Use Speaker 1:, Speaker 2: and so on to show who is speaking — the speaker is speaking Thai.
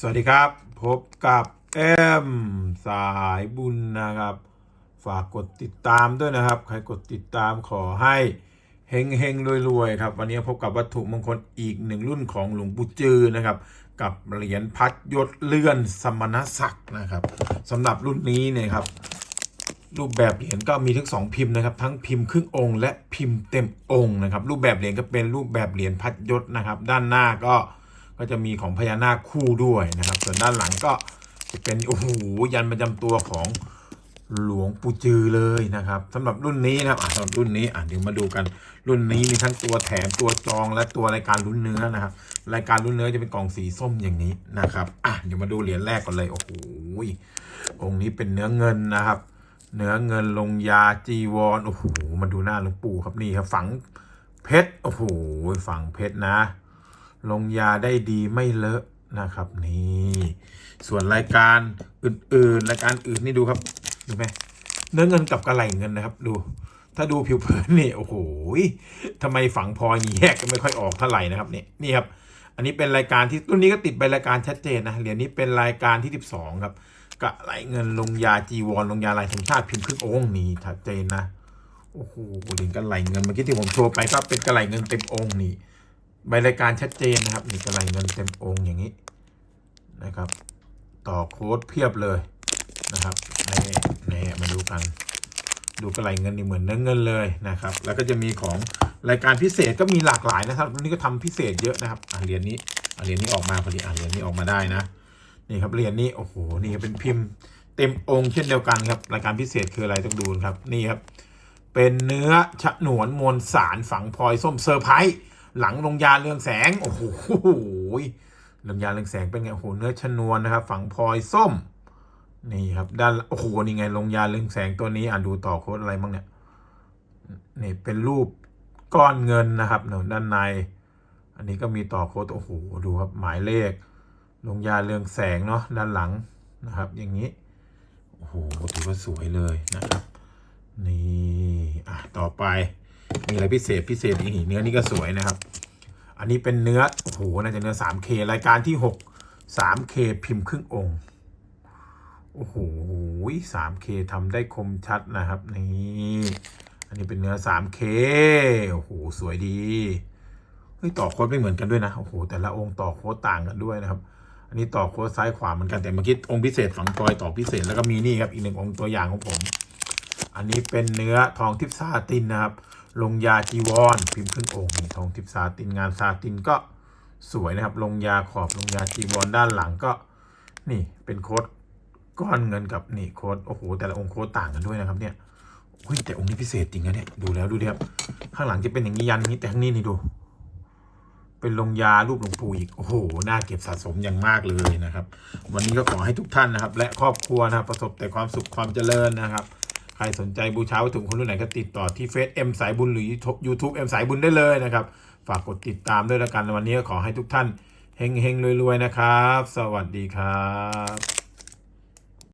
Speaker 1: สวัสดีครับ พบกับเอ็มสายบุญนะครับ ฝากกดติดตามด้วยนะครับ ใครกดติดตามขอให้เฮงเฮงรวยๆครับ วันนี้พบกับวัตถุมงคลอีกหนึ่งรุ่นของหลวงปู่จือนะครับ กับเหรียญพัดยศเลื่อนสมณศักดิ์นะครับสำหรับรุ่นนี้เนี่ยครับ รูปแบบเหรียญก็มีทั้งสองพิมพ์นะครับ ทั้งพิมพ์ครึ่งองค์และพิมพ์เต็มองค์นะครับ รูปแบบเหรียญก็เป็นรูปแบบเหรียญพัดยศนะครับ ด้านหน้าก็ ก็จะมีของพญานาคคู่ด้วยนะครับ ส่วนด้านหลังก็จะเป็นโอ้โหยันประจำตัวของหลวงปู่จือเลยนะครับสำหรับรุ่นนี้นะครับสำหรับรุ่นนี้อะเดี๋ยวมาดูกัน รุ่นนี้มีทั้งตัวแถมตัวจองและตัวรายการลุ้นเนื้อนะครับ รายการลุ้นเนื้อจะเป็นกล่องสีส้มอย่างนี้นะครับอะเดี๋ยวมาดูเหรียญแรกก่อนเลยโอ้โหองค์นี้เป็นเนื้อเงินนะครับ เนื้อเงินลงยาจีวรโอ้โหมาดูหน้าหลวงปู่ครับนี่ครับฝังเพชรโอ้โหฝังเพชรนะ ลงยาได้ดีไม่เลอะนะครับนี่ส่วนรายการอื่นๆ รายการอื่นนี่ดูครับดูไหมเนื้อเงินกับกระไหลเงินนะครับ ดู ถ้าดูผิวเผินนี่โอ้โหทำไมฝังพอยี่แยกก็ไม่ค่อยออกเท่าไหร่นะครับนี่นี่ครับ อันนี้เป็นรายการที่รุ่นนี้ก็ติดใบรายการชัดเจนนะเหรียญนี้เป็นรายการที่ 12 ครับกระไหลเงินลงยาจีวรลงยาลายธงชาติพิมพ์ครึ่งองค์นี่ชัดเจนนะโอ้โหเหรียญกระไหลเงินเมื่อกี้ที่ผมโชว์ไปก็เป็นกระไหลเงินเต็มองค์นี่ ใบรายการชัดเจนนะครับนี่กระไหลเงินเต็มองค์อย่างนี้นะครับ ต่อโค้ดเพียบเลยนะครับในี่นี่มาดูกัน ดูกระไหลเงินนี่เหมือนเนื้อเงินเลยนะครับ แล้วก็จะมีของรายการพิเศษก็มีหลากหลายนะครับนนี้ก็ทำพิเศษเยอะนะครับอะเหรียญนี้อะเหรียญนี้ออกมาพอดีอะเหรียญนี้ออกมาได้นะนี่ครับเหรียญนี้โอ้โหนี่เป็นพิมพ์เต็มองค์เช่นเดียวกันครับรายการพิเศษคืออะไรต้องดูครับนี่ครับเป็นเนื้อฉนวนมวลสารฝังพลอยส้มเซอร์ไพรส์ หลังลงยาเรืองแสง โอ้โหลงยาเรืองแสงเป็นไง โอ้โห เนื้อชนวนนะครับ ฝังพลอยส้ม นี่ครับ ด้าน โอ้โห นี่ไง ลงยาเรืองแสงตัวนี้ อ่านดูต่อโค้ดอะไรบ้างเนี่ย นี่เป็นรูปก้อนเงินนะครับหนูด้านใน อันนี้ก็มีต่อโค้ด โอ้โห ดูครับ หมายเลข ลงยาเรืองแสงเนาะ ด้านหลังนะครับ อย่างนี้ โอ้โห ถือว่าสวยเลยนะครับ นี่ อะ ต่อไป มีอะไรพิเศษพิเศษอีกนี่เนื้อนี่ก็สวยนะครับ อันนี้เป็นเนื้อโอ้โหน่าจะเนื้อ 3K รายการที่ 6 3K พิมพ์ครึ่งองค์โอ้โห 3K ทำได้คมชัดนะครับนี่อันนี้เป็นเนื้อ 3K โอ้โห สวยดีเฮ้ยต่อโค้ดไม่เหมือนกันด้วยนะ โอ้โห แต่ละองค์ต่อโค้ดต่างกันด้วยนะครับ อันนี้ต่อโค้ดซ้ายขวาเหมือนกันแต่เมื่อกี้องค์พิเศษฝังพลอยต่อพิเศษแล้วก็มีนี่ครับอีกหนึ่งองค์ตัวอย่างของผม อันนี้เป็นเนื้อทองทิพซาตินนะครับ ลงยาจีวรพิมพ์ครึ่งองค์นี่ทองทิพย์ซาตินงานซาตินก็สวยนะครับ ลงยาขอบลงยาจีวรด้านหลังก็ นี่เป็นโค้ดก้อนเงินกับนี่โค้ดโอ้โหแต่ละองค์โค้ดต่างกันด้วยนะครับเนี่ยเฮ้ยแต่องค์นี้พิเศษจริงนะเนี่ยดูแล้วดูดิครับข้างหลังจะเป็นอย่างนี้ยันนี้แต่ข้างนี้นี่ดู เป็นลงยารูปหลวงปู่อีกโอ้โหน่าเก็บสะสมอย่างมากเลยนะครับ วันนี้ก็ขอให้ทุกท่านนะครับ และครอบครัวนะครับประสบแต่ความสุขความเจริญนะครับ ใครสนใจบูชาวัตถุมงคลรุ่นไหนก็ติดต่อที่เฟซเอ็มสายบุญหรือยูทูบเอ็มสายบุญได้เลยนะครับ ฝากกดติดตามด้วยละกันวันนี้ขอให้ทุกท่านเฮงเฮงรวยๆนะครับ สวัสดีครับ